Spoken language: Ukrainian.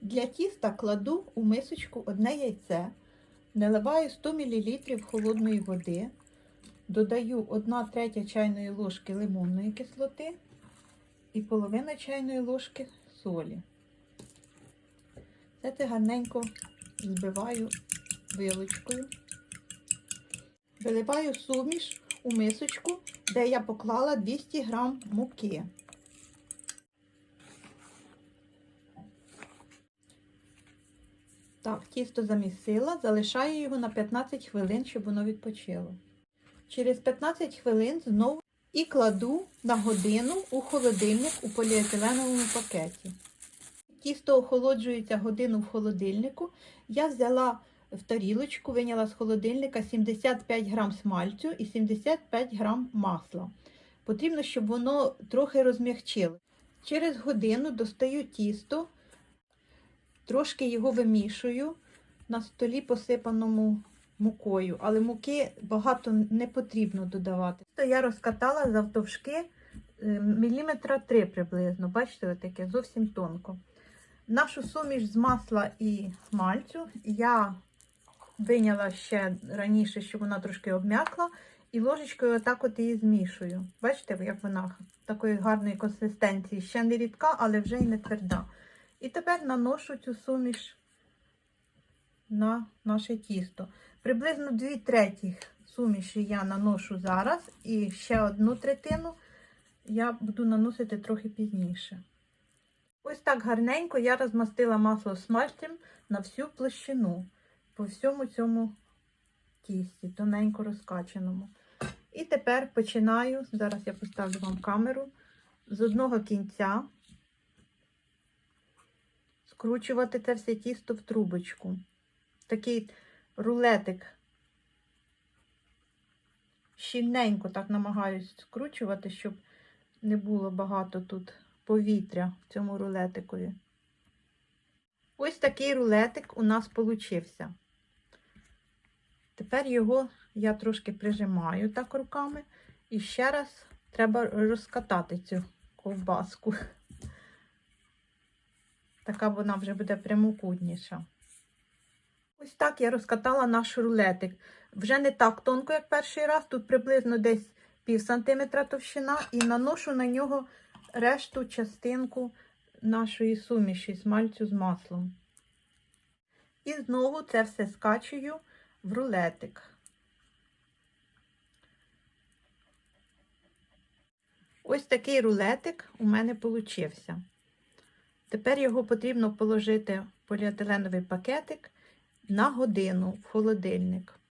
Для тіста кладу у мисочку одне яйце, наливаю 100 мл холодної води, додаю 1 третя чайної ложки лимонної кислоти і половина чайної ложки солі. Це гарненько збиваю вилочкою. Виливаю суміш у мисочку, де я поклала 200 г муки. Так, тісто замісила, залишаю його на 15 хвилин, щоб воно відпочило. Через 15 хвилин знову і кладу на годину у холодильник у поліетиленовому пакеті. Тісто охолоджується годину в холодильнику. Я взяла в тарілочку, виняла з холодильника 75 грам смальцю і 75 грам масла. Потрібно, щоб воно трохи розм'якчило. Через годину достаю тісто, трошки його вимішую на столі, посипаному мукою, але муки багато не потрібно додавати. То я розкатала завтовшки е, міліметра 3 приблизно. Бачите, таке зовсім тонко. Нашу суміш з масла і смальцю я виняла ще раніше, щоб вона трошки обм'якла, і ложечкою отак от її змішую. Бачите, як вона такої гарної консистенції, ще не рідка, але вже й не тверда. І тепер наношу цю суміш на наше тісто. Приблизно 2 третіх суміші я наношу зараз, і ще одну третину я буду наносити трохи пізніше. Ось так гарненько я розмастила масло смальцем на всю площину по всьому цьому тісті, тоненько розкаченому. І тепер починаю, зараз я поставлю вам камеру, з одного кінця скручувати це все тісто в трубочку. Такий рулетик. Щільненько так намагаюсь скручувати, щоб не було багато тут повітря в цьому рулетикові. Ось такий рулетик у нас получився. Тепер його я трошки прижимаю так руками. І ще раз треба розкатати цю ковбаску. Така вона вже буде прямокутніша. Ось так я розкатала наш рулетик. Вже не так тонко, як перший раз. Тут приблизно десь пів сантиметра товщина, і наношу на нього решту частинку нашої суміші смальцю з маслом. І знову це все скачую в рулетик. Ось такий рулетик у мене получився. Тепер його потрібно положити в поліетиленовий пакетик на годину в холодильник.